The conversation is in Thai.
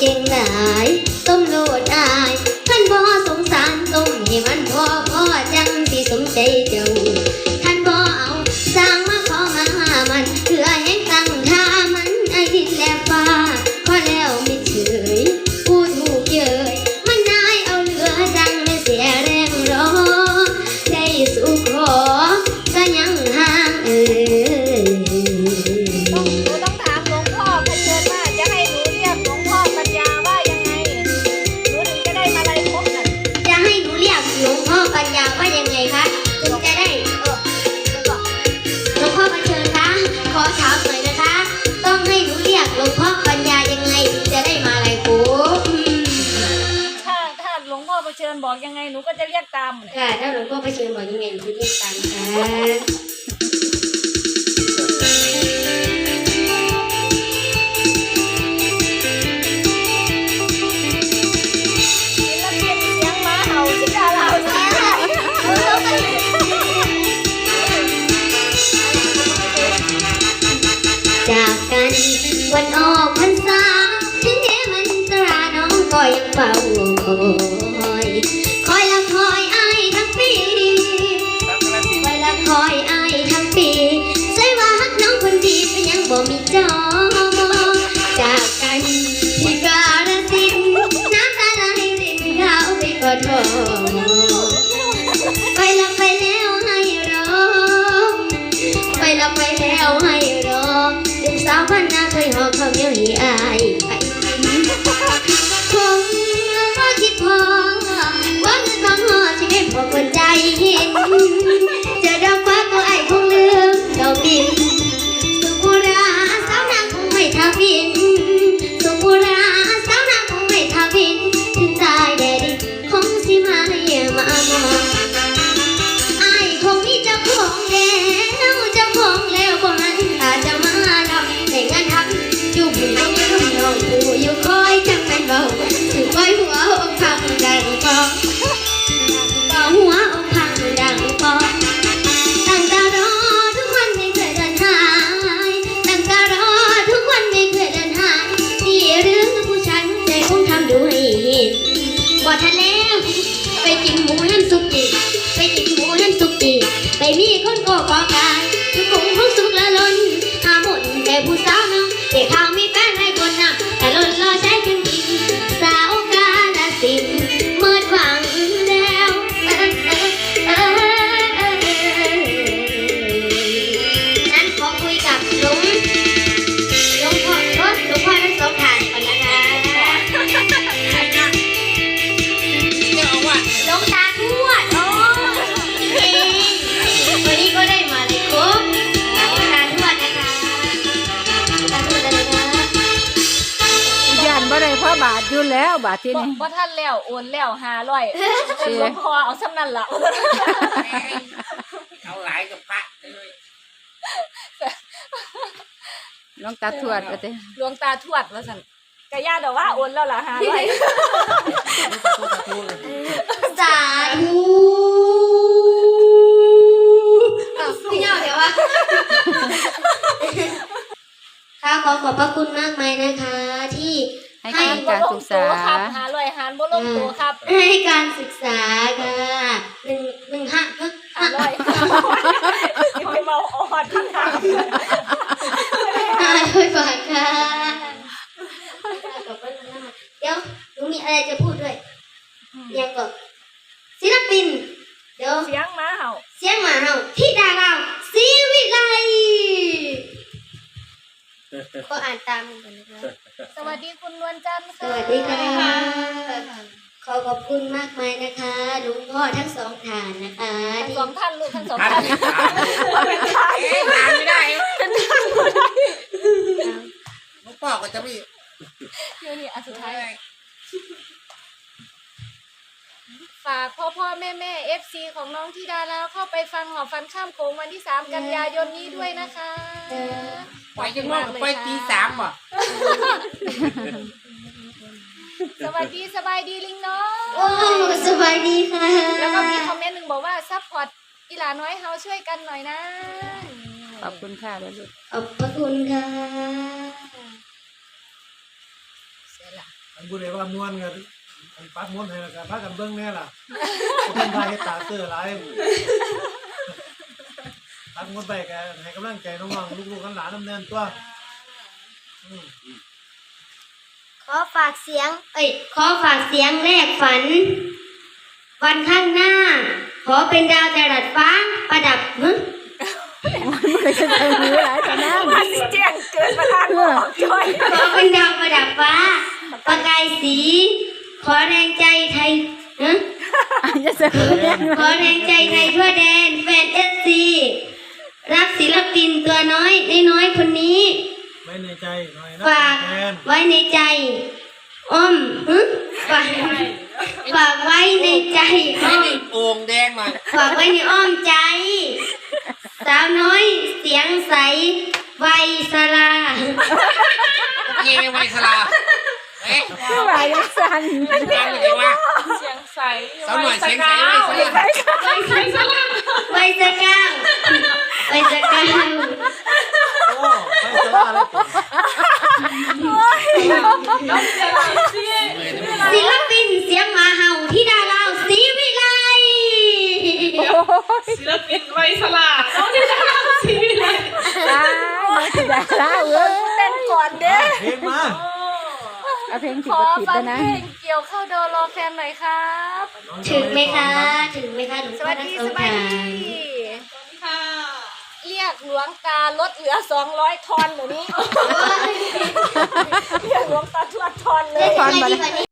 เก่งหลายส้มรูดอายท่านบ่สงสารต้องให้มันพอพอจังสิสมใจเจ้า ว่ายังไงคะจึงจะได้หลวงพ่อบัญเชิญคะขอเช้าหน่อยนะคะ ต้องให้หนูเรียกหลวงพ่อปัญญายังไงถึงจะได้มาลายโค้งถ้าถ้าหลวงพ่อเชิญบอกยังไงหนูก็จะเรียกตามค่ะถ้าหลวงพ่อเชิญบอกยังไงหนูจะเรียกตามค่ะ วันออกพรรษาถึงเทมันตราน้องก็ยังเฝ้าคอยคอยละคอยไอ้ทั้งปีคอยละคอยไอ้ทั้งปีใสว่าฮักน้องคนดีเป็นยังบ่มีจอ pagar. าทที่บ่นี่บ่ท่านแล้วโอนแล้วห้าร้อยเป็นหลวงพ่อเอาซ้ำนั่นล่ะ เอาหลายกับพระเลยหลวงตาทวดว่าติหลวงตาทวดว่าซั่นกะย่าดอกว่าโอนแล้วล่ะห้าร้อยสาธุอ้าวพี่เหงาเดี๋ยววะค่ะขอขอบพระคุณมากมายนะคะ ที่ ให้ให้การการศึกษา ครับห้าร้อยหารบ่ลงตัวครับให้การศึกษาค่ะหนึ่งหนึ่งห้าห้าร้อยไปเมาออดทั้งทาง ห้าร้อยบาทค่ะขอบคุณมากเดี๋ยวหนูมีอะไรจะพูดด้วยยังก่อนศิลปิน เดี๋ยว เสียงหมาเห่า เสียงหมาเห่าที่ดาเราซีวิไลก็ อ่านตามกันนะคะสวัสดีคุณนวลจันทร์สค่ะวัสดีค่ะ ขอขอบคุณมากมายนะคะหลวงพ่อทั้งสองฐานนะคะทั้งที่สองท่านลูกทั้งสองท่านท่านเป็นทานเอ๊ะทานไม่ได้หลวงพ่อก็จะไม่นี่นี่อันสุดท้าย ฝากพ่อพ่อแม่แม่เอฟซีของน้องธิดาแล้วเข้าไปฟังหอฟันข้ามโขงวันที่ 3 กันยายนนี้ด้วยนะคะไปยังนอกไปตีสามอะสวัสดีสบายดีลิงน้องโอ้สบายดีค่ะ แล้วก็มีคอมเมนต์หนึ่งบอกว่าซัพพอร์ตอีหลาน้อยเฮาช่วยกันหน่อยนะ ขอบคุณค่ะเด้อลูกขอบพระคุณค่ะเสียละอันบุรีว่ามวนกัน อันปักม้วนให้แล้วกันพากันเบิ่งแน่ล่ะคนไทยตาเตื้อหลายปักม้วนไปกันให้กำลังใจน้องๆลูกๆหลานๆน้ำเนินตัวอืมขอฝากเสียง เอ้ย ขอฝากเสียงแรกฝัน วันข้างหน้า ขอเป็นดาวจรัสฟ้าประดับหึไม่ใช่ทางนี้หลายแต่นั่งมาสิแจ้งเกินประธานบอกช่วยขอเป็นดาวประดับฟ้า ประกายสี ขอแรงใจไทยฮะอาจจะเสนอแน่นขอแรงใจไทยทั่วแดนแฟนเอสซีรับศิลปินตัวน้อยน้อยๆคนนี้ ไว้ในใจหน่อยนะฝากแทนไว้ในใจอ้อมฮึฝากฝากไว้ในใจให้อ้อมได้โอ่งแดงหน่อยฝากไว้ในอ้อมใจ สาวน้อยเสียงใสวัยสลาเย่ไวสลา เอ๊ะคือว่ายังสั่นฟังเลยว่าเสียงใสสาวหน่อยเสียงใสไวสลาวัยสก้าววัยสก้าวโอ้ไปจะว่าอะไรตัวศิลปินเสียงมาเห่าที่ดาราสีวิไลศิลปินไวสลาดน้องที่จะทำซีรีส์เลอ้าวมาสิได้แล้วเว้ยเต้นก่อนเด้เพลงมา เอาเพลงผิขดอก็ผิดฟัแล้งวนะ เพลงเกี่ยวเข้าโดรอแคนหน่อยครับ ถึงไหมคะ ถึงไหมคะหลวงสพ่อวัสทั้งดีสอสงบายทาดีงค่ะเรียกหลวงตาลดเหลือสองร้อยทอนเดี๋ยวนี้ เรียกหลวงตาทวดทอนเลเล่ยนยังไงดีกว่านี้